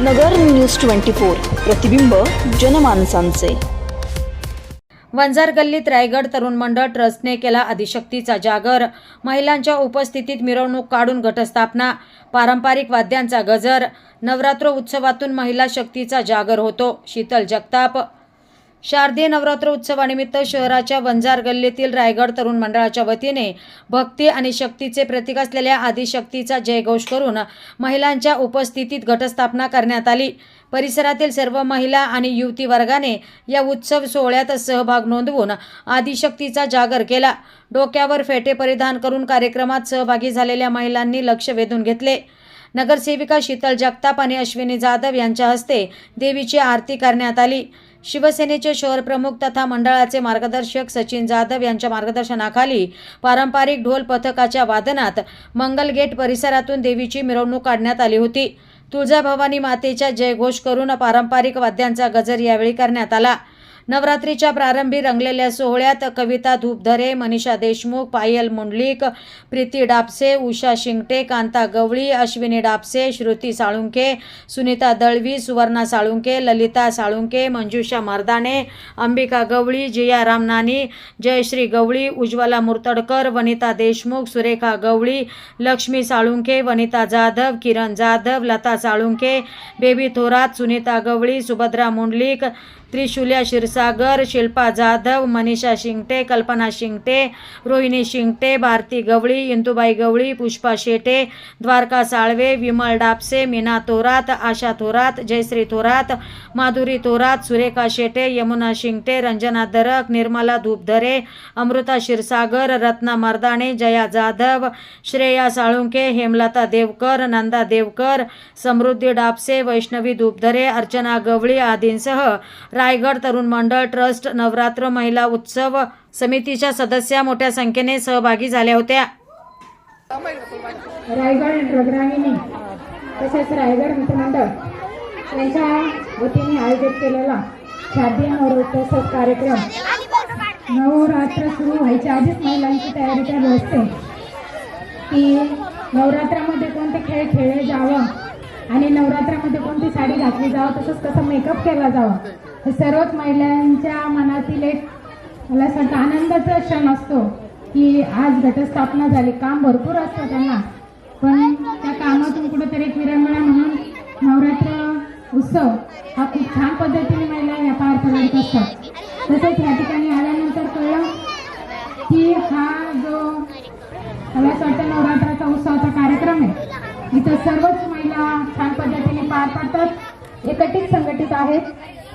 नगर news twenty four प्रतिबिंब जनमानसांचे. वंजार गल्लीत रायगड तरुण मंडळ ट्रस्टने केला अधिशक्तीचा जागर. महिलांच्या उपस्थितीत मिरवणूक काढून घटस्थापना. पारंपरिक वाद्यांचा गजर. नवरात्र उत्सवातून महिला शक्तीचा जागर होतो. शीतल जगताप शारदीय नवरात्र उत्सवानिमित्त शहराच्या वंजार गल्लीतील रायगड तरुण मंडळाच्या वतीने भक्ती आणि शक्तीचे प्रतीक असलेल्या आदिशक्तीचा जयघोष करून महिलांच्या उपस्थितीत घटस्थापना करण्यात आली. परिसरातील सर्व महिला आणि युवती वर्गाने या उत्सव सोहळ्यात सहभाग नोंदवून आदिशक्तीचा जागर केला. डोक्यावर फेटे परिधान करून कार्यक्रमात सहभागी झालेल्या महिलांनी लक्ष वेधून घेतले. नगरसेविका शीतल जगताप आणि अश्विनी जाधव यांच्या हस्ते देवीची आरती करण्यात आली. शिवसेनेचे शहर प्रमुख तथा मंडळाचे मार्गदर्शक सचिन जाधव यांच्या मार्गदर्शनाखाली पारंपरिक ढोल पथकाच्या वादनात मंगलगेट परिसरातून देवीची मिरवणूक काढण्यात आली होती. तुळजाभवानी मातेच्या जयघोष करून पारंपरिक वाद्यांचा गजर यावेळी करण्यात आला. नवरात्रीच्या प्रारंभी रंगलेल्या सोहळ्यात कविता धूपधरे मनीषा देशमुख पायल मुंडलिक प्रीती डापसे उषा शिंगटे कांता गवळी अश्विनी डापसे श्रुती साळुंके सुनीता दळवी सुवर्णा साळुंके ललिता साळुंके मंजुषा मर्दाणे अंबिका गवळी जिया रामनानी जयश्री गवळी उज्ज्वला मुर्तडकर वनिता देशमुख सुरेखा गवळी लक्ष्मी साळुंके वनिता जाधव किरण जाधव लता साळुंके बेबी थोरात सुनीता गवळी सुभद्रा मुंडलिक त्रिशूल्या क्षीरसागर शिल्पा जाधव मनीषा शिंगटे कल्पना शिंगटे रोहिणी शिंगटे भारती गवळी इंदुबाई गवळी पुष्पा शेटे द्वारका साळवे विमल डापसे मीना थोरात आशा थोरात जयश्री थोरात माधुरी थोरात सुरेखा शेटे यमुना शिंगटे रंजना दरक निर्मला धूपधरे अमृता क्षीरसागर रत्ना मर्दाणे जया जाधव श्रेया साळुंके हेमलता देवकर नंदा देवकर समृद्धी डापसे वैष्णवी धूपधरे अर्चना गवळी आदींसह रायगड तरुण मंडळ मंडळ ट्रस्ट नवरात्र महिला उत्सव समितीच्या सदस्या मोठ्या संख्येने सहभागी झाल्या होत्या. रायगड रुद्रांगिनी तसेच रायगड मित्रमंडळ यांच्या वतीने आयोजित केलेला शादी नवरोत्सव कार्यक्रम नवरात्र सुरू व्हायच्या आधीच महिलांची तयारी चालू असते. की नवरात्रामध्ये कोणते खेळ खेळले जावं नवरात्रामध्ये कोणती साडी घातली जावं तसंच कसं मेकअप केला जावा. हे सर्वच महिलांच्या मनातील एक मला असं वाटतं आनंदाचा क्षण असतो की आज घटस्थापना झाली. काम भरपूर असतं त्यांना. पण त्या कामातून कुठेतरी एक विरंगुळा म्हणून नवरात्र उत्सव हा खूप छान पद्धतीने महिला या पार पडत असतात. तसेच या ठिकाणी आल्यानंतर कळलं की हा जो मला असं वाटतं नवरात्राचा उत्सवाचा कार्यक्रम आहे इथं सर्वच महिला छान पद्धतीने पार पाडतात एकत्रित संघटित आहेत.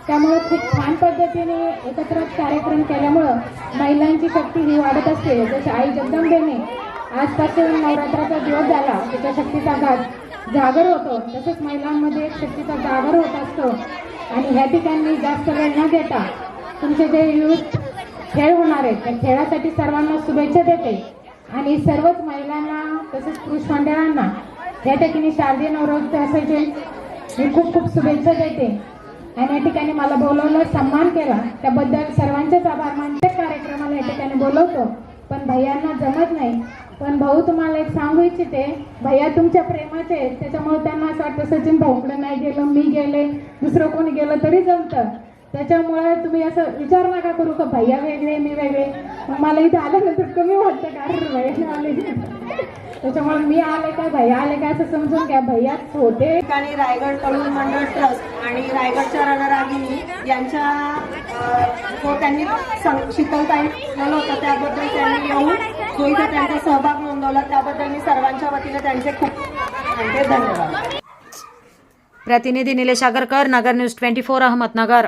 त्यामुळे खूप छान पद्धतीने एकत्र कार्यक्रम केल्यामुळं महिलांची शक्ती ही वाढत असते. जशी आई जगदंबेने आजपासून नवरात्राचा दिवस झाला त्याच्या शक्तीचा घात जागर होतो. तसंच महिलांमध्ये एक शक्तीचा जागर होत असतो. आणि ह्या ठिकाणी जास्त वेळ न देता तुमचे जे युथ खेळ होणार आहेत त्या खेळासाठी सर्वांना शुभेच्छा देते. आणि सर्वच महिलांना तसेच पुरुष मंडळांना या ठिकाणी शारदीय नवरात्राचे मी खूप खूप शुभेच्छा देते. आणि या ठिकाणी मला बोलवलं सन्मान केला. त्याबद्दल सर्वांचेच आभार. मानते कार्यक्रमाला या ठिकाणी बोलवतो. पण भैयांना जमत नाही. पण भाऊ तुम्हाला एक सांगू इच्छिते. भैया तुमच्या प्रेमाचे आहेत. त्याच्यामुळे त्यांना असं वाटतं सचिन भाऊकडे नाही गेलं मी गेले दुसरं कोणी गेलं तरी जमतं. त्याच्यामुळे तुम्ही असं विचार नका करू का भैया वेगळे मी वेगळे. मग मला इथं आल्यानंतर कमी वाटतं का अरे भैया आले. त्याच्यामुळे मी आले काय भैया आले काय असं समजून घ्या. भैयाच होते. ठिकाणी रायगड तरुण मंडळ ट्रस्ट आणि रायगडच्या रणरागिनी यांच्या त्यांनी शीतलताई बोलवलं होतं त्याबद्दल त्यांनी येऊन जो इथे त्यांचा सहभाग नोंदवला त्याबद्दल मी सर्वांच्या वतीने त्यांचे खूप धन्यवाद. प्रतिनिधी Nilesh Agarkar Nagar news twenty four Ahmednagar.